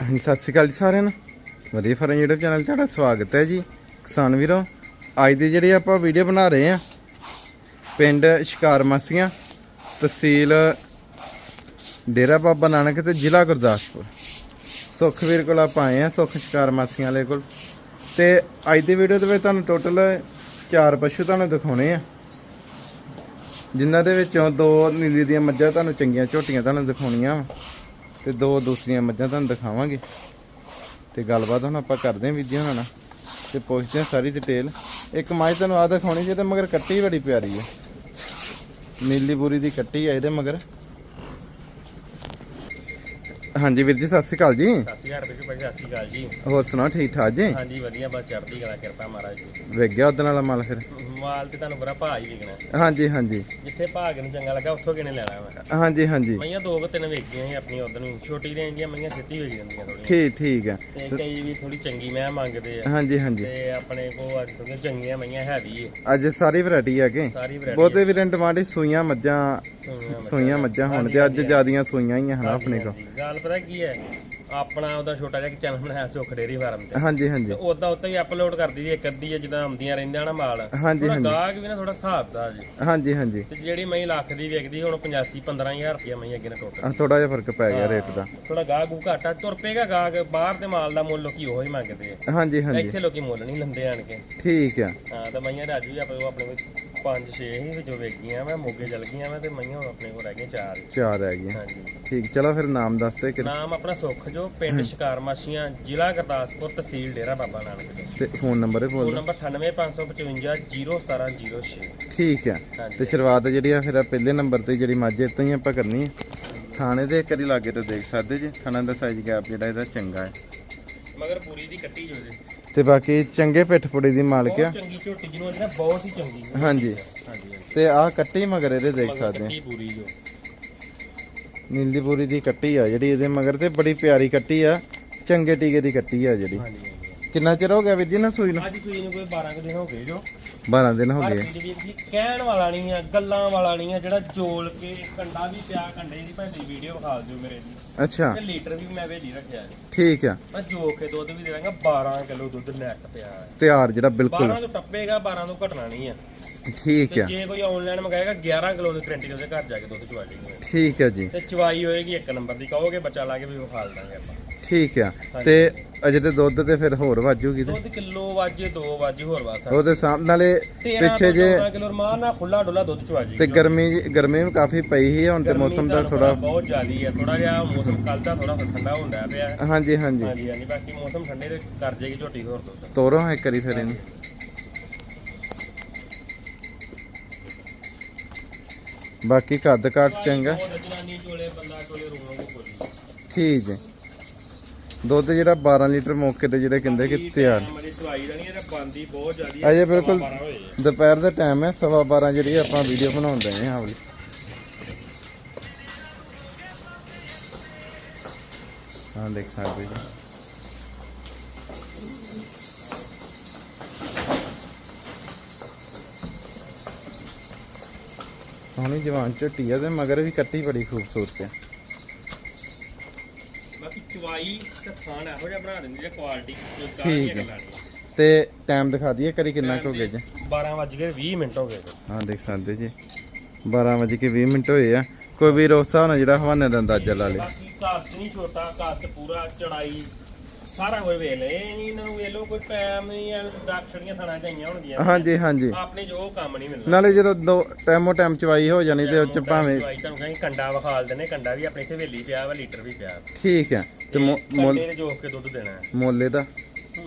ਹਾਂਜੀ, ਸਤਿ ਸ਼੍ਰੀ ਅਕਾਲ ਜੀ ਸਾਰਿਆਂ ਨੂੰ। ਵਧੀਆ ਫਰਨ YouTube ਚੈਨਲ ਤੁਹਾਡਾ ਸਵਾਗਤ ਹੈ ਜੀ। ਕਿਸਾਨ ਵੀਰੋ, ਅੱਜ ਦੀ ਜਿਹੜੀ ਆਪਾਂ ਵੀਡੀਓ ਬਣਾ ਰਹੇ ਆ ਪਿੰਡ ਸ਼ਿਕਾਰ ਮਾਸੀਆਂ, ਤਹਿਸੀਲ ਡੇਰਾ ਬਾਬਾ ਨਾਨਕ ਤੇ ਜ਼ਿਲ੍ਹਾ ਗੁਰਦਾਸਪੁਰ। ਸੁਖਵੀਰ ਕੋਲ ਆਪਾਂ ਆਏ ਆ ਸੁਖ ਸ਼ਿਕਾਰ ਮਾਸੀਆਂ ਵਾਲੇ ਕੋਲ। ਤੇ ਅੱਜ ਦੀ ਵੀਡੀਓ ਦੇ ਵਿੱਚ ਤੁਹਾਨੂੰ ਟੋਟਲ ਚਾਰ ਪਸ਼ੂ ਤੁਹਾਨੂੰ ਦਿਖਾਉਣੇ ਆ। ਜਿਨ੍ਹਾਂ ਦੇ ਵਿੱਚੋਂ ਦੋ ਨੀਲੀ ਦੀਆਂ ਮੱਝਾਂ, ਤੁਹਾਨੂੰ ਚੰਗੀਆਂ ਝੋਟੀਆਂ ਤੁਹਾਨੂੰ ਦਿਖਾਉਣੀਆਂ ਵਾਂ। ਤੇ ਦੋ ਦੂਸਰੀਆਂ ਮੱਝਾਂ ਤੁਹਾਨੂੰ ਦਿਖਾਵਾਂਗੇ। ਤੇ ਗੱਲਬਾਤ ਹੁਣ ਆਪਾਂ ਕਰਦੇ ਹਾਂ ਵੀਰ ਜੀ ਉਹਨਾਂ ਨਾਲ। ਤੇ ਪੁੱਛਦੇ ਹਾਂ ਸਾਰੀ ਡਿਟੇਲ ਇੱਕ ਮੱਝ ਤੁਹਾਨੂੰ ਆ ਦਿਖਾਉਣੀ ਜਿਹਦੇ ਮਗਰ ਕੱਟੀ ਬੜੀ ਪਿਆਰੀ ਹੈ। ਨੀਲੀ ਬੂਰੀ ਦੀ ਕੱਟੀ ਹੈ ਇਹਦੇ ਮਗਰ। ਹਾਂਜੀ ਵੀਰ ਜੀ ਸਤਿ ਸ਼੍ਰੀ ਅਕਾਲ ਜੀ। ਸਤਿ ਸ਼੍ਰੀ ਅਕਾਲ ਬਿਲਕੁਲ ਭਾਈ ਸਤਿ ਸ਼੍ਰੀ ਅਕਾਲ ਜੀ। ਹੋਰ ਸੁਣਾਓ ਠੀਕ ਠਾਕ ਜੀ? ਹਾਂਜੀ ਵਧੀਆ ਬਸ ਚੜ੍ਹਦੀ ਕਲਾ ਕਿਰਪਾ ਮਹਾਰਾਜ ਜੀ ਵੇਖ ਗਿਆ ਨਾਲ ਮਾਲ ਫਿਰ? ਮਾਲ ਤੇ ਤੁਹਾਨੂੰ ਬੜਾ ਭਾਅ ਹੀ ਵਿਕਣਾ। ਹਾਂਜੀ ਹਾਂਜੀ। ਜਿੱਥੇ ਭਾਗ ਨੂੰ ਚੰਗਾ ਲੱਗਾ ਉੱਥੋਂ ਕਿਨੇ ਲੈਣਾ ਮੈਂ। ਹਾਂਜੀ ਹਾਂਜੀ। ਮਈਆਂ ਦੋ ਕੁ ਤਿੰਨ ਵੇਚੀਆਂ ਸੀ ਆਪਣੀ ਨੂੰ। ਛੋਟੀ ਰੇਂਜ ਦੀਆਂ ਮਈਆਂ ਛੇਤੀ ਵੇਚ ਜਾਂਦੀਆਂ ਥੋੜੀਆਂ ਠੀਕ ਠੀਕ ਹੈ। ਤੇ ਕਈ ਵੀ ਥੋੜੀ ਚੰਗੀ ਮੈਂ ਮੰਗਦੇ ਆ। ਹਾਂਜੀ ਹਾਂਜੀ। ਤੇ ਆਪਣੇ ਕੋ ਅੱਜ ਥੋੜੀਆਂ ਚੰਗੀਆਂ ਮਈਆਂ ਅੱਜ ਸਾਰੀ ਵੈਰਾਈਟੀ ਹੈਗੇ ਸਾਰੀ ਵੈਰਾਈਟੀ ਬਹੁਤੇ ਵੀਰਾਂ ਡਿਮਾਂਡ ਹੀ ਸੂਈਆਂ ਮੱਝਾਂ ਸੂਈਆਂ ਮੱਝਾਂ ਹੁਣ ਤੇ ਅੱਜ ਜਿਆਦੀਆਂ ਸੂਈਆਂ ਹੀ ਆ ਹਨਾ ਆਪਣੇ ਕੋਲ। ਗੱਲ ਪਤਾ ਕੀ ਹੈ? ਆਪਣਾ ਉਹਦਾ ਛੋਟਾ ਜਿਹਾ ਚੈਨਲ ਬਣਾਇਆ ਸੁਖ ਡੇਰੀ ਫਾਰਮ ਤੇ। ਹਾਂਜੀ ਹਾਂਜੀ। ਉਦਾਂ ਉੱਤੇ ਹੀ ਅਪਲੋਡ ਕਰਦੀ ਸੀ ਇੱਕ ਅੱਧੀ ਜਿੱਦਾਂ ਆਉਂਦੀਆਂ ਰਹਿੰਦੀਆਂ ਨਾ ਮਾਲ। ਹਾਂਜੀ ਹਾਂਜੀ। ਗਾਹਕ ਵੀ ਨਾ ਥੋੜਾ ਹਿਸਾਬ ਦਾ ਜੀ। ਹਾਂਜੀ ਹਾਂਜੀ। ਤੇ ਜਿਹੜੀ ਮਈ ਲੱਖ ਦੀ ਵਿਕਦੀ ਹੁਣ 85 15000 ਰੁਪਇਆ ਮਈ ਅੱਗੇ ਨਾ ਟੋਟਲ ਥੋੜਾ ਜਿਹਾ ਫ਼ਰਕ ਪੈ ਗਿਆ ਰੇਟ ਦਾ। ਥੋੜਾ ਗਾਹਕ ਗੂ ਘਾਟਾ ਤੁਰ ਪਏਗਾ ਗਾਹਕ ਬਾਹਰ ਦੇ ਮਾਲ ਦਾ ਮੁੱਲ ਲੋਕੀ ਉਹੀ ਮੰਗਦੇ ਆ। ਹਾਂਜੀ ਹਾਂਜੀ। ਇੱਥੇ ਲੋਕੀ ਮੁੱਲ ਨਹੀਂ ਲੈਂਦੇ ਆਣ ਕੇ। ਠੀਕ ਆ। ਹਾਂ ਤਾਂ ਮਈਆਂ ਅੱਜ ਵੀ ਆਪਣੇ ਆਪਣੇ ਪੰਜ ਛੇ ਹੀ ਵਿੱਚੋਂ ਵੇਚੀਆਂ ਮੈਂ ਮੋਗੇ ਚਲ ਗਈਆਂ ਮੈਂ ਤੇ ਮਈਆਂ ਹੁਣ ਆਪਣੇ ਕੋਲ ਰਹਿ ਗਈਆਂ ਚਾਰ ਹੀ। ਚਾਰ ਰਹਿ ਗਈਆਂ। ਹਾਂਜੀ। ਠੀਕ ਚਲੋ ਫਿਰ ਨਾਮ ਦੱਸ ਦੇ ਕਿ ਨਾਮ ਆਪਣਾ ਸੁੱਖ ਜੋ ਪਿੰਡ ਸ਼ਿਕਾਰ ਮਾਸ਼ੀਆਂ ਜ਼ਿਲ੍ਹਾ ਗੁਰਦਾਸਪੁਰ ਤਹਿਸੀਲ ਡੇਰਾ ਬਾਬਾ ਨਾਨਕ ਜੀ ਤੇ ਫੋਨ ਨੰਬਰ ਹੀ ਬੋਲ ਦਿਓ। ਨੰਬਰ 9855 01706 ਠੀਕ ਆ ਹਾਂਜੀ। ਤੇ ਸ਼ੁਰੂਆਤ ਜਿਹੜੀ ਆ ਫਿਰ ਆ ਪਹਿਲੇ ਨੰਬਰ ਤੇ ਜਿਹੜੀ ਮੱਝ ਇੱਥੋਂ ਹੀ ਆਪਾਂ ਕਰਨੀ ਹੈ ਥਾਣੇ ਦੇ ਇੱਕ ਵਾਰੀ ਲਾਗੇ ਤੋਂ ਦੇਖ ਸਕਦੇ ਜੀ। ਥਾਣਾ ਦਾ ਸਾਈਜ਼ ਗੈਪ ਜਿਹੜਾ ਇਹਦਾ ਚੰਗਾ ਹੈ। ਮਗਰ ਪੂਰੀ ਦੀ ਕੱਟੀ ਜੋ ਜੀ। ਤੇ ਬਾਕੀ ਚੰਗੇ ਪਿੱਠ ਪੁੜੀ ਦੀ ਮਾਲਕ ਆ। ਬਹੁਤ ਚੰਗੀ ਝੋਟੀ ਜਿਹਨੂੰ ਕਹਿੰਦੇ ਨਾ ਬਹੁਤ ਹੀ ਚੰਗੀ ਹਾਂਜੀ। ਹਾਂਜੀ ਹਾਂਜੀ। ਤੇ ਆਹ ਕੱਟੀ ਮਗਰ ਇਹਦੇ ਦੇਖ ਸਕਦੇ ਆ। ਕੱਟੀ ਪੂਰੀ ਜੋ। ਨੀਲੀ ਪੂਰੀ ਦੀ ਕੱਟੀ ਆ ਜਿਹੜੀ ਇਹਦੇ ਮਗਰ ਤੇ ਬੜੀ ਪਿਆਰੀ ਕੱਟੀ ਆ। ਚੰਗੇ ਟੀਕੇ ਦੀ ਕੱਟੀ ਆ ਜਿਹੜੀ। ਹਾਂਜੀ ਹਾਂਜੀ। ਕਿੰਨਾ ਚਿਰ ਹੋ ਗਿਆ ਵੀਰ ਜੀ ਨਾ ਸੂਈ ਨੂੰ? ਅੱਜ ਸੂਈ ਨੂੰ ਕੋਈ 12 ਕੁ ਦਿਨ ਹੋ ਗਏ ਜੋ। 12 ਦਿਨ ਹੋ ਗਏ। ਚੀਜ਼ ਵੀਰ ਜੀ ਕਹਿਣ ਵਾਲਾ ਨਹੀਂ ਆ ਗੱਲਾਂ ਵਾਲਾ ਨਹੀਂ ਆ ਜਿਹੜਾ ਜੋਲ ਕੇ ਕੰਡਾ ਵੀ ਪਿਆ ਕੰਡੇ ਦੀ ਭੈਂਦੀ ਵੀਡੀਓ ਵਿਖਾ ਦਿਓ ਮੇਰੇ ਦੀ ਅੱਛਾ। ਤੇ ਲੀਟਰ ਵੀ ਮੈਂ ਭੇਜੀ ਰੱਖਿਆ ਜੀ। ਠੀਕ ਆ। ਮੈਂ ਜੋ ਕੇ ਦੁੱਧ ਵੀ ਦੇ ਦਾਂਗਾ 12 ਕਿਲੋ ਦੁੱਧ ਨੈਟ ਪਿਆ ਹੈ। ਤਿਆਰ ਜਿਹੜਾ ਬਿਲਕੁਲ। 12 ਤੋਂ ਟੱਪੇਗਾ 12 ਤੋਂ ਘਟਣਾ ਨਹੀਂ ਆ। ਠੀਕ ਤੇ ਆ। ਜੇ ਕੋਈ ਆਨਲਾਈਨ ਮੰਗਾਏਗਾ 11 ਕਿਲੋ ਦੀ ਗਰੰਟੀ ਉਹਦੇ ਘਰ ਜਾ ਕੇ ਦੁੱਧ ਚਵਾ ਲੇਗਾ ਠੀਕ ਆ ਜੀ। ਤੇ ਚਵਾਈ ਹੋਏਗੀ ਇੱਕ ਨੰਬਰ ਦੀ ਕਹੋਗੇ ਬੱਚਾ ਲਾ ਕੇ ਵੀ ਵਿਖਾ ਦਾਂਗੇ ਆਪਾਂ। ਠੀਕ ਆ। ਤੇ ਅਜੇ ਤੇ ਦੁੱਧ ਤੇ ਫਿਰ ਹੋਰ ਵਾਜੂਗੀ ਤੇ। ਦੁੱਧ ਕਿਲੋ ਵਾਜੇ ਦੋ ਵਾਜੇ ਹੋਰ ਵਾਸਾ ਉਹਦੇ ਸਾਹਮ ਨਾਲੇ ਪਿੱਛੇ ਜੇ ਕਿਲੋ ਰਮਾਨ ਨਾਲ ਖੁੱਲਾ ਡੁੱਲਾ ਦੁੱਧ ਚਵਾ ਜੀ ਤੇ ਗਰਮੀ ਗਰਮੀ ਵੀ ਕਾਫੀ ਪਈ ਸੀ ਹੁਣ ਤੇ ਮੌਸਮ ਦਾ ਥੋੜਾ ਬਹੁਤ ਜ਼ਿਆਦੀ ਹੈ ਥੋੜਾ ਜਿਹਾ ਮੌਸਮ ਕੱਲ ਦਾ ਥੋੜਾ ਠੰਡਾ ਹੁੰਦਾ ਪਿਆ। ਹਾਂਜੀ ਹਾਂਜੀ। ਹਾਂਜੀ ਹਾਂਜੀ ਬਾਕੀ ਮੌਸਮ ਠੰਡੇ ਤੇ ਕਰ ਜੇਗੀ ਝੋਟੀ ਹੋਰ ਦੁੱਧ। ਤੋਰੋ ਇੱਕ ਵਾਰੀ ਫਿਰ ਇਹਨੂੰ। ਬਾਕੀ ਕੱਦ ਕਾਠ ਚੰਗਾ। ਠੀਕ ਹੈ। ਦੁੱਧ ਜਿਹੜਾ 12 ਲੀਟਰ ਮੌਕੇ ਤੇ ਜਿਹੜੇ ਕਹਿੰਦੇ ਕਿ ਤਿਆਰ। ਅਜੇ ਬਿਲਕੁਲ। ਦੁਪਹਿਰ ਦਾ ਟਾਈਮ ਹੈ ਸਵਾ 12 ਜਿਹੜੀ ਆਪਾਂ ਵੀਡੀਓ ਬਣਾਉਂਦੇ ਹਾਂ ਵਾਲੀ ਹਾਂ ਦੇਖ ਸਕਦੇ ਜੀ ਸੋਹਣੀ ਜਵਾਨ ਝੱਟੀ ਆ ਤੇ ਮਗਰ ਵੀ ਕੱਟੀ ਬੜੀ ਖੂਬਸੂਰਤ ਹੈ ਚਵਾਈ ਤੇ ਖਾਣ ਇਹੋ ਜਿਹਾ ਬਣਾ ਦਿੰਦੀ ਜੇ ਕੁਆਲਿਟੀ ਠੀਕ ਹੈ। ਤੇ ਟਾਈਮ ਦਿਖਾ ਦਈਏ ਕਰੀ ਕਿੰਨਾ ਕੁ ਹੋ ਗਿਆ ਜੀ? 12 ਵੱਜ ਕੇ 20 ਮਿੰਟ ਹੋ ਗਏ ਹਾਂ ਦੇਖ ਸਕਦੇ ਜੀ। 12 ਵਜੇ ਕੇ 20 ਮਿੰਟ ਹੋਏ ਆ। ਕੋਈ ਵੀ ਉਸ ਹਿਸਾਬ ਨਾਲ ਜਿਹੜਾ ਹਵਾਨੇ ਦਾ ਅੰਦਾਜ਼ਾ ਲਾ ਲੇ ਬਾਕੀ ਕੱਦ ਨਹੀਂ ਛੋਟਾ ਕੱਦ ਪੂਰਾ ਚੜਾਈ ਸਾਰਾ ਕੁਝ ਵੇਖ ਲੈ ਇਹ ਨਹੀਂ ਨਾ ਵੇਖ ਲਓ ਕੋਈ ਟਾਈਮ ਨਹੀਂ ਆ ਡਾਕਟਰੀਆਂ ਥਾਣਾ ਚਾਹੀਆਂ ਹੋਣਗੀਆਂ। ਹਾਂਜੀ ਹਾਂਜੀ। ਆਪਣੇ ਜੋ ਕੰਮ ਨਹੀਂ ਮਿਲਣਾ। ਨਾਲੇ ਜਦੋਂ ਦੋ ਟਾਈਮੋ ਟਾਈਮ ਚਵਾਈ ਹੋ ਜਾਣੀ ਤੇ ਉਹ ਚ ਭਾਵੇਂ ਦਵਾਈ ਤੁਹਾਨੂੰ ਕਹਿੰਦੇ ਕੰਡਾ ਵਿਖਾਲ ਦਿੰਦੇ ਕੰਡਾ ਵੀ ਆਪਣੇ ਇੱਥੇ ਵੇਲੀ ਪਿਆ ਵਾ ਲੀਟਰ ਵੀ ਪਿਆ। ਠੀਕ ਹੈ ਤੇ ਮੁੱਲ ਕੇ ਦੁੱਧ ਦੇਣਾ। ਮੁੱਲ ਇਹਦਾ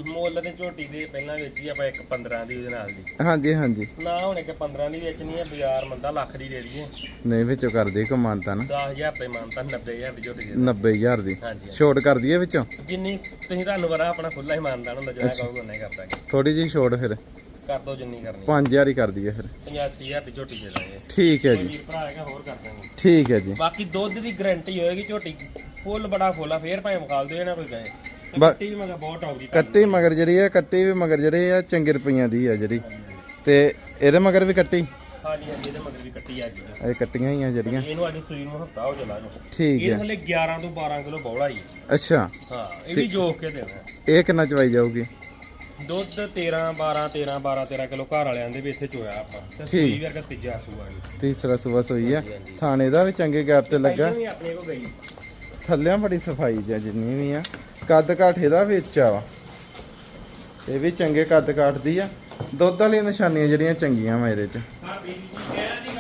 ਮੁੱਲ ਤੇ ਝੋਟੀ ਦੇ ਪਹਿਲਾਂ ਵੇਚੀ ਆਪਾਂ ਇੱਕ 15 ਦੀ ਉਹਦੇ ਨਾਲ ਦੀ। ਹਾਂਜੀ ਹਾਂਜੀ। ਨਾ ਹੁਣ ਇੱਕ 15 ਦੀ ਵੇਚਣੀ ਹੈ ਬਾਜ਼ਾਰ ਮੰਦਾ ਲੱਖ ਦੀ ਦੇ ਦਈਏ। ਨਹੀਂ ਵਿੱਚੋਂ ਕਰਦੇ ਕੋ ਮਾਨਤਾ ਨਾ। 10000 ਤੇ ਮੰਨਤਾ 90000 ਦੀ ਝੋਟੀ ਦੇ 90000 ਦੀ। ਹਾਂਜੀ। ਛੋਟ ਕਰ ਦਈਏ ਵਿੱਚੋਂ? ਜਿੰਨੀ ਤੁਸੀਂ ਤੁਹਾਨੂੰ ਪਤਾ ਆਪਣਾ ਖੁੱਲਾ ਹੀ ਮਾਨਦਾਨ ਹੁੰਦਾ ਜਿਹੜਾ ਕਹੋਗੇ ਉਹਨੇ ਕਰ ਦਾਂਗੇ। ਥੋੜੀ ਜਿਹੀ ਛੋਟ ਫਿਰ। ਕਰ ਦੋ ਜਿੰਨੀ ਕਰਨੀ 5000 ਹੀ ਕਰ ਦਈਏ ਫਿਰ। 85000 ਦੀ ਝੋਟੀ ਦੇ ਦਾਂਗੇ। ਠੀਕ ਹੈ ਜੀ। ਵੀਰ ਭਰਾ ਹੈਗਾ ਹੋਰ ਕਰ ਦਾਂਗੇ। ਠੀਕ ਹੈ ਜੀ। ਬਾਕੀ ਦੁੱਧ ਦੀ ਗਾਰੰਟੀ ਹੋਏਗੀ ਝੋਟੀ ਫੁੱਲ ਬੜਾ ਫੁੱਲਾ ਫੇਰ ਭਾਵੇਂ ਮੁਕਾਲ ਦਿਓ ਨਾ ਕੋਈ ਕਹੇ। ਕੱਟੀ ਵੀ ਮਗਾ ਬਹੁਤ ਟੌਪ ਦੀ ਕੱਟੀ ਮਗਰ ਜਿਹੜੀ ਹੈ ਕੱਟੀ ਵੀ ਮਗਰ ਜਿਹੜੇ ਆ ਚੰਗੇ ਰੁਪਈਆਂ ਦੀ ਆ ਜਿਹੜੀ। ਤੇ ਇਹਦੇ ਮਗਰ ਵੀ ਕੱਟੀ? ਹਾਂਜੀ ਹਾਂਜੀ ਇਹਦੇ ਮਗਰ ਵੀ ਕੱਟੀ ਅੱਜ ਇਹ ਕੱਟੀਆਂ ਹੀ ਆ ਜਿਹੜੀਆਂ। ਇਹਨੂੰ ਅੱਜ ਸੂਈ ਨੂੰ ਹਫਤਾ ਹੋ ਚੱਲਾ ਨੂੰ ਠੀਕ ਇਹ ਹੈ ਥੱਲੇ 11 ਤੋਂ 12 ਕਿਲੋ ਬੌਲਾ ਹੀ ਅੱਛਾ। ਹਾਂ ਇਹ ਵੀ ਜੋਕ ਕੇ ਦੇਣਾ। ਇਹ ਕਿੰਨਾ ਚਵਾਈ ਜਾਊਗੀ? ਦੁੱਧ 13 12 13 12 13 ਕਿਲੋ ਘਰ ਵਾਲਿਆਂ ਦੇ ਵੀ ਇੱਥੇ ਚੋਇਆ ਆਪਾਂ। ਤੇ ਠੀਕ। ਸੂਈ ਵਰਗਾ ਤੀਜਾ ਸੂਆ ਜੀ। ਤੀਸਰਾ ਸੂਆ ਸੋਈ ਆ। ਥਾਣੇ ਦਾ ਵੀ ਚੰਗੇ ਗੈਪ ਤੇ ਲੱਗਾ। ਪਹਿਲਾਂ ਵੀ ਆਪਣੇ ਕੋ ਗਈ। ਥੱਲਿਆਂ ਬੜੀ ਸਫ਼ਾਈ ਜਿਹਾ ਜਿੰਨੀ ਵੀ ਆ। ਕੱਦ ਕਾਠ ਇਹਦਾ ਵਿੱਚ ਆ। ਇਹ ਵੀ ਚੰਗੇ ਕੱਦ ਕਾਠਦੀ ਆ। ਦੁੱਧ ਵਾਲੀਆਂ ਨਿਸ਼ਾਨੀਆਂ ਜਿਹੜੀਆਂ ਚੰਗੀਆਂ ਵਾ ਇਹਦੇ ਚ। ਹਾਂ ਦੀ ਦੀ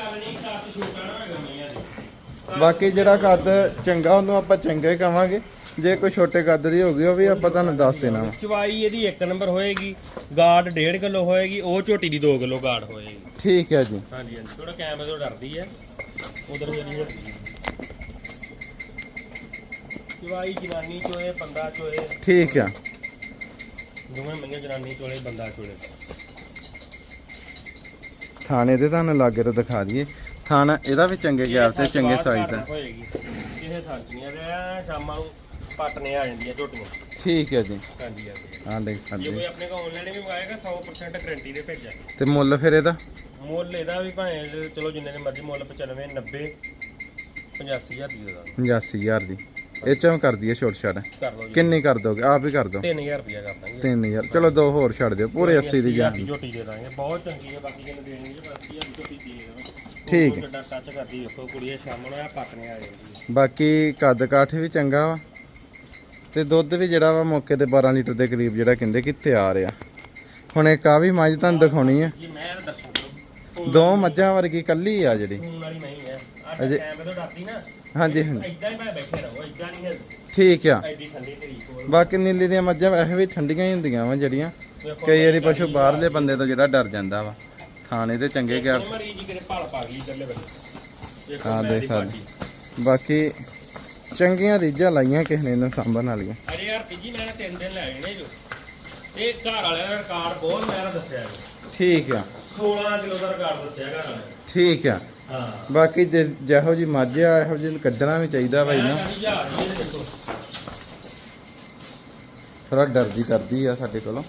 ਬਾਕੀ ਜਿਹੜਾ ਕੱਦ ਚੰਗਾ ਉਹਨੂੰ ਆਪਾਂ ਚੰਗਾ ਹੀ ਕਵਾਂਗੇ। ਜੇ ਕੋਈ ਛੋਟੇ ਕੱਦ ਦੀ ਹੋਗੀ ਉਹ ਵੀ ਆਪਾਂ ਤੁਹਾਨੂੰ ਦੱਸ ਦੇਣਾ ਵਾ। ਚਵਾਈ ਇਹਦੀ 1 ਨੰਬਰ ਹੋਏਗੀ ਗਾਰਡ 1.5 ਕਿਲੋ ਹੋਏਗੀ ਉਹ ਝੋਟੀ ਦੀ 2 ਕਿਲੋ ਗਾਰਡ ਹੋਏਗੀ। ਠੀਕ ਹੈ ਜੀ। ਹਾਂਜੀ ਹਾਂਜੀ। ਥੋੜਾ ਕੈਮਰੇ ਤੋਂ ਡਰਦੀ ਹੈ ਉਧਰ ਜਿਹੜੀ ਹੈਗੀ ਹੈ। ਚਵਾਈ ਜਨਾਨੀ ਚੋਏ ਬੰਦਾ ਚੋਏ। ਠੀਕ ਆ। ਦੋਵੇਂ ਮੰਗੀਆਂ ਜਨਾਨੀ ਚੋਲੇ ਬੰਦਾ ਚੋਲੇ। ਥਾਣੇ ਦੇ ਤੁਹਾਨੂੰ ਲਾਗੇ ਤੋਂ ਦਿਖਾ ਦਈਏ। ਥਾਣਾ ਇਹਦਾ ਵੀ ਚੰਗੇ ਗੈਪ ਤੇ ਚੰਗੇ ਸਾਈਜ਼ ਦਾ ਹੋਏਗੀ। ਇਹ ਸਬਜ਼ੀਆਂ ਦੇ ਆ, ਸ਼ਾਮਾਂ ਨੂੰ ਪਟਨੇ ਆ ਜਾਂਦੀਆਂ ਝੋਟੀਆਂ। ਠੀਕ ਹੈ ਜੀ। ਹਾਂਜੀ ਹਾਂ ਦੇਖ ਜੇ ਕੋਈ ਆਪਣੇ ਕੋਲ ਆਨਲਾਈਨ ਵੀ ਮੰਗਾਏਗਾ 100% ਗਾਰੰਟੀ ਦੇ ਭੇਜਾਂਗੇ ਤੇ ਮੁੱਲ ਫਿਰ ਇਹਦਾ? ਮੁੱਲ ਇਹਦਾ ਵੀ ਭਾਵੇਂ ਚਲੋ ਜਿੰਨੇ ਦੇ ਮਰਜ਼ੀ ਮੁੱਲ 95 90 85000 ਦੀ ਦਾ 85000 ਦੀ। ਇਹ ਚ ਕਰ ਦਈਏ ਛੋਟ ਛੱਡ ਕਰ ਲਓ ਜੀ। ਕਿੰਨੀ ਕਰ ਦੋਗੇ? ਆਪ ਹੀ ਕਰ ਦੋ 3000 ਰੁਪਇਆ ਕਰ ਦਾਂਗੇ। 3000 ਚਲੋ ਦੋ ਹੋਰ ਛੱਡ ਦਿਓ ਪੂਰੇ 80 ਦੀ ਜਾਨ ਦੀ ਝੋਟੀ ਦੇ ਦਾਂਗੇ। ਬਹੁਤ ਚੰਗੀ ਹੈ ਬਾਕੀ ਜਿਹਨੇ ਦੇਣੀ ਹੈ ਬਾਕੀ ਆ ਝੋਟੀ ਦੇ ਦੇਵਾਂਗੇ ਠੀਕ ਹੈ। ਜੱਡਾ ਟੱਚ ਕਰਦੀ ਦੇਖੋ ਕੁੜੀ ਸ਼ਾਮ ਨੂੰ ਆ ਪਟਨੇ ਆ ਜਾਂਦੀ। ਹੈ ਬਾਕੀ ਕੱਦ ਕਾਠ ਵੀ ਚੰਗਾ ਵਾ। ਤੇ ਦੁੱਧ ਵੀ ਜਿਹੜਾ ਵਾ ਮੌਕੇ ਤੇ 12 ਲੀਟਰ ਦੇ ਕਰੀਬ ਜਿਹੜਾ ਕਹਿੰਦੇ ਕਿ ਤਿਆਰ ਆ। ਹੁਣ ਇੱਕ ਆ ਵੀ ਮੱਝ ਤੁਹਾਨੂੰ ਦਿਖਾਉਣੀ ਆ। ਜੀ ਮੈਂ ਦੱਸੂ। ਦੋ ਮੱਝਾਂ ਵਰਗੀ ਕੱਲੀ ਆ ਜਿਹੜੀ। ਹੈ। ਅਜੇ- ਹਾਂਜੀ ਹਾਂਜੀ। ਇਦਾਂ ਹੀ ਮੈਂ ਬੈਠੇ ਰਹੋ। ਹੈ ਠੀਕ ਆ। ਐਡੀ ਠੰਡੀ ਤਰੀਕ ਕੋਲ ਬਾਕੀ ਨੀਲੀ ਦੀਆਂ ਮੱਝਾਂ ਵੈਸੇ ਵੀ ਠੰਡੀਆਂ ਹੀ ਹੁੰਦੀਆਂ ਵਾ ਜਿਹੜੀਆਂ। ਕਈ ਵਾਰੀ ਪਸ਼ੂ ਬਾਹਰਲੇ ਬੰਦੇ ਤੋਂ ਜਿਹੜਾ ਡਰ ਜਾਂਦਾ ਵਾ। ਥਾਣੇ ਤੇ ਚੰਗੇ ਗਿਆ ਇਹ ਮਰੀਜ਼ ਜੀ ਕਿਤੇ ਭਾਲ ਪਾ ਗਈ ਇਧਰਲੇ ਬੰਦੇ ਦੇਖੋ ਹਾਂ, ਮੈਂ ਦੇਖ ਸਕਦੇ। ਬਾਕੀ ਚੰਗੀਆਂ ਰੀਝਾਂ ਲਾਈਆਂ ਕਿਸੇ ਨੇ ਇਹਨੂੰ ਸਾਂਭਣ ਵਾਲੀਆਂ। ਅਰੇ ਯਾਰ ਤੀਜੀ ਮੈਂ ਤਿੰਨ ਦਿਨ ਲੈ ਨੇ ਜੋ। ਇਹ ਘਰ ਵਾਲਿਆਂ ਦਾ ਰਿਕਾਰਡ ਬਹੁਤ ਮੇਰਾ ਦੱਸਿਆ ਜੀ। ਠੀਕ ਆ। 16 ਕਿਲੋ ਦਾ ਰਿਕਾਰਡ ਦੱਸਿਆ ਘਰ ਵਾਲਿਆਂ ਠੀਕ ਆ। ਹਾਂ। ਬਾਕੀ ਜੇ- ਜਿਹੋ ਜੀ ਮੱਝ ਆ ਇਹੋ ਜਿਹੀ ਨੂੰ ਕੱਢਣਾ ਵੀ ਚਾਹੀਦਾ ਬਾਈ ਨਾ। ਥੋੜਾ ਡਰਦੀ ਕਰਦੀ ਆ ਸਾਡੇ ਕੋਲੋਂ।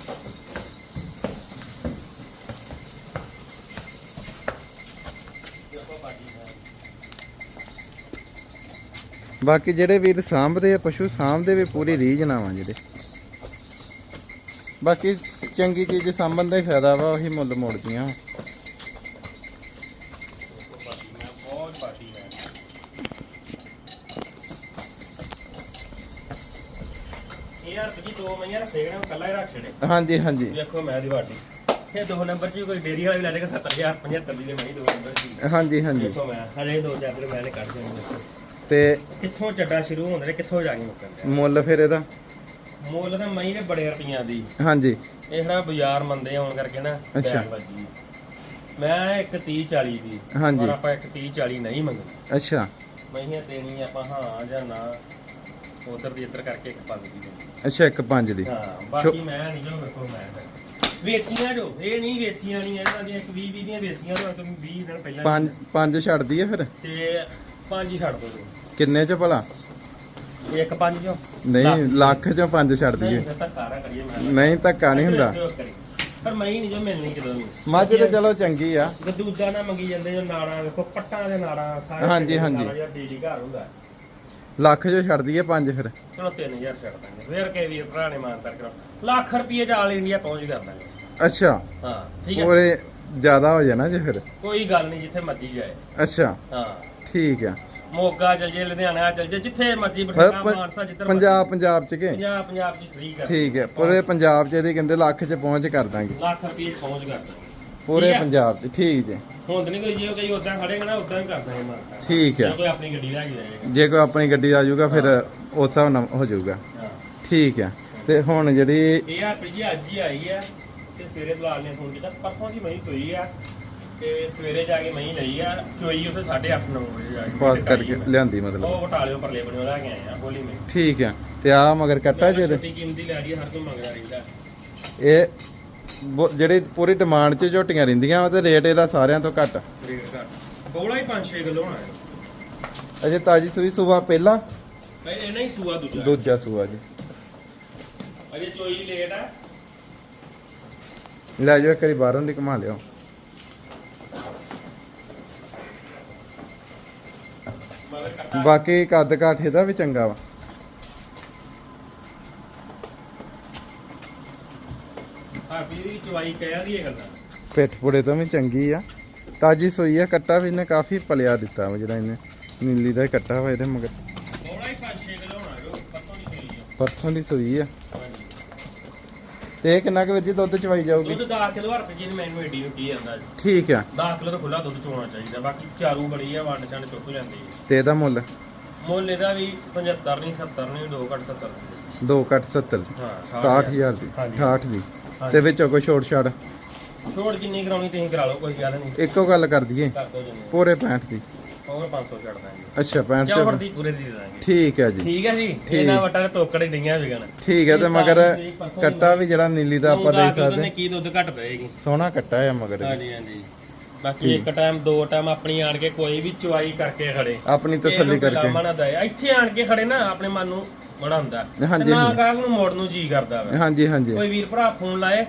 ਬਾਕੀ ਜਿਹੜੇ ਵੀਰ ਸਾਂਭਦੇ ਆ ਪਸ਼ੂ ਸਾਂਭਦੇ ਵੀ ਪੂਰੀ ਰੀਝ ਵਾ ਜਿਹੜੇ। ਬਾਕੀ ਚੰਗੀ ਚੀਜ਼ ਸਾਂਭਣ ਦਾ ਹੀ ਫਾਇਦਾ ਵਾ ਉਹੀ ਮੁੱਲ ਮੋੜਦੀਆਂ ਵਾਂ। ਦੇਖੋ ਬਾਜੀ ਮੈਂ ਬਹੁਤ ਬਾਜੀ ਹੈ ਇਹ ਯਾਰ ਤੁਸੀਂ ਦੋ ਮਈਆਂ ਰੱਖੇ ਨੇ ਕੱਲਾ ਹੀ ਰੱਖ ਛੜੇ ਹਾਂਜੀ ਹਾਂਜੀ। ਵੇਖੋ ਮੈਂ ਦੀ ਬਾਟੀ ਇਹ ਦੋ ਨੰਬਰ ਵੀ ਕੋਈ ਡੇਰੀ ਵਾਲਾ ਵੀ ਲੈ ਜਾਏਗਾ 7000 75 ਦੀ ਦੇ ਮੈਂ ਦੋ ਨੰਬਰ 'ਚ ਹਾਂਜੀ ਹਾਂਜੀ। ਦੇਖੋ ਮੈਂ ਹਜੇ ਦੋ ਚਾਦਰ ਮੈਂ ਨੇ ਕੱਢ ਦੇਣੇ ਤੇ ਕਿੱਥੋਂ ਚੱਡਾ ਸ਼ੁਰੂ ਹੁੰਦੇ ਨੇ ਕਿੱਥੋਂ ਜਾ ਕੇ ਮੁੱਕਣਦੇ ਮੁੱਲ ਫਿਰ ਇਹਦਾ? ਮੁੱਲ ਤਾਂ ਮਈ ਦੇ ਬੜੇ ਰੁਪਈਆਂ ਦੀ। ਹਾਂਜੀ। ਇਹ ਹਰਾ ਬਾਜ਼ਾਰ ਮੰਦੇ ਆਉਣ ਕਰਕੇ ਨਾ ਅੱਛਾ। ਮੈਂ ਇੱਕ 30 40 ਦੀ ਹਾਂਜੀ। ਪਰ ਆਪਾਂ ਇੱਕ 30 40 ਨਹੀਂ ਮੰਗਦੇ। ਅੱਛਾ। ਮਈਆਂ ਦੇਣੀ ਆਪਾਂ ਹਾਂ ਜਾਂ ਨਾ। ਉਧਰ ਦੀ ਇੱਧਰ ਕਰਕੇ ਇੱਕ ਪੰਜ ਦੀ ਦੇਣੀ। ਅੱਛਾ ਇੱਕ ਪੰਜ ਦੀ। ਹਾਂ ਬਾਕੀ ਮੈਂ ਨਹੀਂ ਜੋ ਵੇਖੋ ਮੈਂ ਤਾਂ। ਵੇਚੀਆਂ ਜੋ ਇਹ ਨਹੀਂ ਵੇਚੀਆਂ ਨਹੀਂ ਇਹਨਾਂ ਦੀਆਂ ਇੱਕ 20 20 ਦੀਆਂ ਵੇਚੀਆਂ ਤੋਂ 20 ਦਿਨ ਪਹਿਲਾਂ ਪੰਜ ਪੰਜ ਛੱਡਦੀ ਹੈ ਫਿਰ? ਤੇ ਪੰਜ ਹੀ ਛੱਡ ਦੋ। ਕਿੰਨੇ ਚ ਭਲਾ? ਇੱਕ ਪੰਜ ਜੋ ਨਹੀਂ ਲੱਖ। ਚੋਂ ਪੰਜ ਛੱਡ ਨਹੀਂ ਦਈਏ। ਫਿਰ ਤਾਂ ਕਾਰਾ ਕਰੀਏ ਮੈਂ। ਨਹੀਂ ਧੱਕਾ ਨਹੀਂ ਹੁੰਦਾ। ਪਰ ਮੈਂ ਨਹੀਂ ਜੋ ਮਿਲਣੀ ਕਿਦੋਂ ਨਹੀਂ ਮੱਝ ਤੇ ਚਲੋ ਚੰਗੀ ਆ। ਗਦੂਜਾ ਨਾ ਮੰਗੀ ਜਾਂਦੇ ਜੋ ਨਾੜਾਂ ਵੇਖੋ ਪੱਟਾਂ ਦੇ ਨਾੜਾਂ ਸਾਰੇ ਹਾਂਜੀ, ਪਿੰਡ ਦੇ ਹਾਂਜੀ। ਨਾੜਾਂ, ਜਿਹੜਾ ਬਿਜਲੀ ਘਰ ਹੁੰਦਾ। ਲੱਖ ਚੋਂ ਛੱਡ ਦਈਏ ਪੰਜ ਫਿਰ। ਚਲੋ 3000 ਛੱਡ ਦਾਂਗੇ। ਫੇਰ ਕੇ ਵੀਰ ਭਰਾ ਨੇ ਮਾਨ ਕਰ ਲੱਖ ਰੁਪਏ ਚ ਆਲ ਇੰਡੀਆ ਪਹੁੰਚ ਕਰ ਦਾਂਗੇ ਅੱਛਾ। ਹਾਂ ਠੀਕ ਹੈ। ਪੂਰੇ ਜ਼ਿਆਦਾ ਹੋ ਜਾਣਾ ਜੇ ਫਿਰ। ਕੋਈ ਗੱਲ ਨਹੀਂ ਜਿੱਥੇ ਮਰਜ਼ੀ ਜਾਏ। ਅੱਛਾ। ਹਾਂ। ਠੀਕ ਆ। ਮੋਗਾ ਚਲ ਜੇ ਲੁਧਿਆਣਾ ਚਲ ਜੇ ਜਿੱਥੇ ਮਰਜ਼ੀ ਮਤਲਬ ਬਠਿੰਡਾ ਪ- ਮਾਨਸਾ ਜਿੱਧਰ ਪੰਜਾਬ ਪੰਜਾਬ ਚ ਕੇ। ਪੰਜਾਬ ਪੰਜਾਬ ਚ ਫ੍ਰੀ ਕਰ ਠੀਕ ਹੈ ਪੂਰੇ ਪੰਜਾਬ ਚ ਇਹਦੀ ਕਹਿੰਦੇ ਲੱਖ ਚ ਪਹੁੰਚ ਕਰ ਦਾਂਗੇ। ਲੱਖ ਰੁਪਏ ਚ ਪਹੁੰਚ ਕਰ ਦਾਂਗੇ ਪੂਰੇ ਠੀਕ ਹੈ। ਪੰਜਾਬ ਚ ਠੀਕ ਜੇ ਹੁਣ ਤਾਂ ਨਹੀਂ ਕੋਈ ਜੇ ਕੋਈ ਉਦਾਂ ਖੜੇਗਾ ਨਾ ਉਦਾਂ ਹੀ ਕਰ ਦਾਂਗੇ ਮਾਨ ਠੀਕ ਜੇ ਆ ਕੋਈ ਆਪਣੀ ਗੱਡੀ ਲੈ ਕੇ ਜਾਏਗਾ। ਜੇ ਕੋਈ ਆਪਣੀ ਗੱਡੀ ਆ ਜਾਊਗਾ ਫਿਰ ਉਸ ਹਿਸਾਬ ਨਾਲ ਹੋ ਜਾਊਗਾ। ਹਾਂ। ਠੀਕ ਆ। ਤੇ ਹੁਣ ਜਿਹੜੀ ਇਹ ਆ ਜੀ ਅੱਜ ਹੀ ਆਈ ਆ ਤੇ ਸਵੇਰੇ ਦਲਾਲ ਨੇ ਫੋਨ ਕੀਤਾ ਪਰਸੋਂ ਦੀ ਮਹੀਂ ਸੋਈ ਆ ਤੇ ਸਵੇਰੇ ਜਾ ਕੇ ਮਹੀਂ ਲਈ ਆ ਚੋਈ ਉਸੇ 8:30 9 ਵਜੇ ਜਾ ਕੇ ਪਾਸ ਕਰਕੇ ਲਿਆਂਦੀ ਮਤਲਬ। ਉਹ ਬਟਾਲਿਓ ਪਰਲੇ ਬਣਿਓ ਲੈ ਕੇ ਆਏ ਆ ਬੋਲੀ ਮੈਂ ਠੀਕ ਆ। ਤੇ ਆ ਮਗਰ ਕੱਟਾ ਜੇ? ਛੋਟੀ ਕੀਮਤੀ ਲੈ ਰਹੀ ਹਰ ਕੋਈ ਮੰਗਦਾ ਰਹਿੰਦਾ। ਇਹ ਬੋ- ਜਿਹੜੀ ਪੂਰੀ ਡਿਮਾਂਡ 'ਚ ਝੋਟੀਆਂ ਰਹਿੰਦੀਆਂ ਵਾ ਤੇ ਰੇਟ ਇਹਦਾ ਸਾਰਿਆਂ ਤੋਂ ਘੱਟ। ਰੇਟ ਘੱਟ। ਬੋਲਾ ਹੀ 5-6 ਕਿਲੋ ਹੋਣਾ ਹੈ। ਅਜੇ ਤਾਜੀ ਸੂਈ ਸੂਆ ਪਹਿਲਾ ਇਹ ਇਹ ਨਹੀਂ ਸੂਆ ਦੂਜਾ। ਦੂਜਾ ਸੂਆ ਜੀ। ਅਜੇ ਚੋਈ ਲੇਟ ਆ। ਲੈ ਜਾਓ ਇੱਕ ਵਾਰੀ ਬਾਹਰੋਂ ਦੀ ਘੁਮਾ ਲਿਓ। ਬਾਕੀ ਕੱਦ ਕਾਠ ਇਹਦਾ ਵੀ ਚੰਗਾ ਵਾ। ਚਵਾਈ ਕਹਿ ਦੀ ਇਹ ਗੱਲਾਂ। ਪਿੱਠ ਪੁੜੇ ਤੋਂ ਵੀ ਚੰਗੀ ਆ। ਤਾਜੀ ਸੋਈ ਆ ਕੱਟਾ ਵੀ ਇਹਨੇ ਕਾਫੀ ਪਲਿਆ ਦਿੱਤਾ ਵਾ ਜਿਹੜਾ ਇਹਨੇ। ਨੀਲੀ ਦਾ ਹੀ ਕੱਟਾ ਵਾ ਇਹਦੇ ਮਗਰ। ਥੋੜਾ ਹੀ 5-6 ਕਿਲੋ ਹੋਣਾ ਜੋ ਪਰਸੋਂ ਦੀ ਸੋਈ ਆ। ਪਰਸੋਂ ਦੀ ਸੋਈ ਆ। ਹਾਂਜੀ। ਤੇ ਇਹ ਕਿੰਨਾ ਕੁ ਵੀਰ ਜੀ ਦੁੱਧ ਚਵਾਈ ਜਾਊਗੀ? ਦੁੱਧ 10 ਕਿਲੋ ਹਰ ਜੀ ਮੈਨੂੰ ਏਡੀ ਨੂੰ ਕੀ ਜੀ। ਠੀਕ ਆ। 10 ਕਿਲੋ ਤਾਂ ਖੁੱਲਾ ਦੁੱਧ ਚੋਣਾ ਚਾਹੀਦਾ ਬਾਕੀ ਚਾਰੂ ਬੜੀ ਆ ਵੰਡ ਚੰਡ ਚੁੱਕ ਜਾਂਦੀ ਹੈ ਤੇ ਇਹਦਾ ਮੁੱਲ? ਮੁੱਲ ਇਹਦਾ ਵੀ 75 ਨਹੀਂ 70 ਨਹੀਂ 2 ਘੱਟ 70 2 ਕੱਟ 70 ਹਾਂ 67000 ਦੀ ਹਾਂਜੀ। 68 ਦੀ। ਤੇ ਵਿੱਚੋਂ ਕੋਈ ਛੋੜ ਛਾੜ। ਛੋੜ ਜਿੰਨੀ ਕਰਾਉਣੀ ਤੁਸੀਂ ਕਰਾ ਲਓ ਕੋਈ ਗੱਲ ਨਹੀਂ। ਇੱਕੋ ਗੱਲ ਕਰ ਦਈਏ। ਕਰ ਦੋ ਜਿੰਨੀ। ਪੂਰੇ 65 ਦੀ। ਹੋਰ 500 ਛੱਡ ਦਾਂਗੇ। ਅੱਛਾ 65 ਚੌਹੜ ਚ। ਦੀ ਪੂਰੇ ਦੀ ਦਾਂਗੇ। ਠੀਕ ਹੈ ਜੀ। ਠੀਕ ਹੈ ਜੀ? ਇਹਨਾਂ ਵਟਾ ਦੇ ਤੋਕੜੇ ਡਈਆਂ ਵਿਗਣ। ਠੀਕ ਹੈ ਤੇ ਮਗਰ ਕੱਟਾ ਵੀ ਜਿਹੜਾ ਨੀਲੀ ਦਾ ਆਪਾਂ ਦੇ ਸਕਦੇ। ਕੀ ਦੁੱਧ ਘੱਟ ਪਏਗੀ। ਸੋਹਣਾ ਕੱਟਾ ਆ ਮਗਰ। ਹਾਂਜੀ ਹਾਂਜੀ। ਬਾਕੀ ਇੱਕ ਟਾਈਮ ਦੋ ਟਾਈਮ ਆਪਣੀ ਆਣ ਕੇ ਕੋਈ ਵੀ ਚੁਆਈ ਕਰਕੇ ਖੜੇ। ਆਪਣੀ ਤਸੱਲੀ ਕਰਕੇ। ਇੱਥੇ ਆਣ ਕੇ ਖੜੇ ਨਾ ਆਪਣੇ ਮਨ ਨੂੰ ਬੜਾ ਹੁੰਦਾ ਹਾਂਜੀ, ਨਾ ਗਾਹਕ ਨੂੰ ਮੋੜ ਨੂੰ ਜੀ ਕਰਦਾ ਵਾ। ਹਾਂਜੀ ਹਾਂਜੀ। ਕੋਈ ਵੀਰ ਭਰਾ ਫੋਨ ਲਾਏ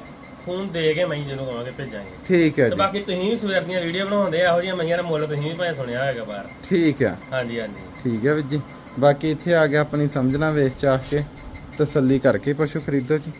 ਫੋਨ ਦੇ ਕੇ ਮੈਂ ਜਦੋਂ ਕਹਾਂਗੇ ਭੇਜਾਂਗੇ। ਠੀਕ ਹੈ ਤੇ ਜੀ। ਬਾਕੀ ਤੁਸੀਂ ਵੀ ਸਵੇਰ ਦੀਆਂ ਵੀਡੀਓ ਬਣਾਉਂਦੇ ਆ ਇਹੋ ਜਿਹੀਆਂ ਮਈਆਂ ਦਾ ਮੁੱਲ ਤੁਸੀਂ ਵੀ ਭਾਵੇਂ ਸੁਣਿਆ ਹੋਏਗਾ ਬਾਹਰ। ਠੀਕ ਆ। ਹਾਂਜੀ ਹਾਂਜੀ। ਠੀਕ ਹੈ ਵੀਰ ਜੀ। ਬਾਕੀ ਇੱਥੇ ਆ ਗਿਆ ਆਪਣੀ ਸਮਝਣਾ ਵੇਚ ਚਾਹ ਕੇ ਤਸੱਲੀ ਕਰਕੇ ਪਸ਼ੂ ਖਰੀਦੋ ਜੀ।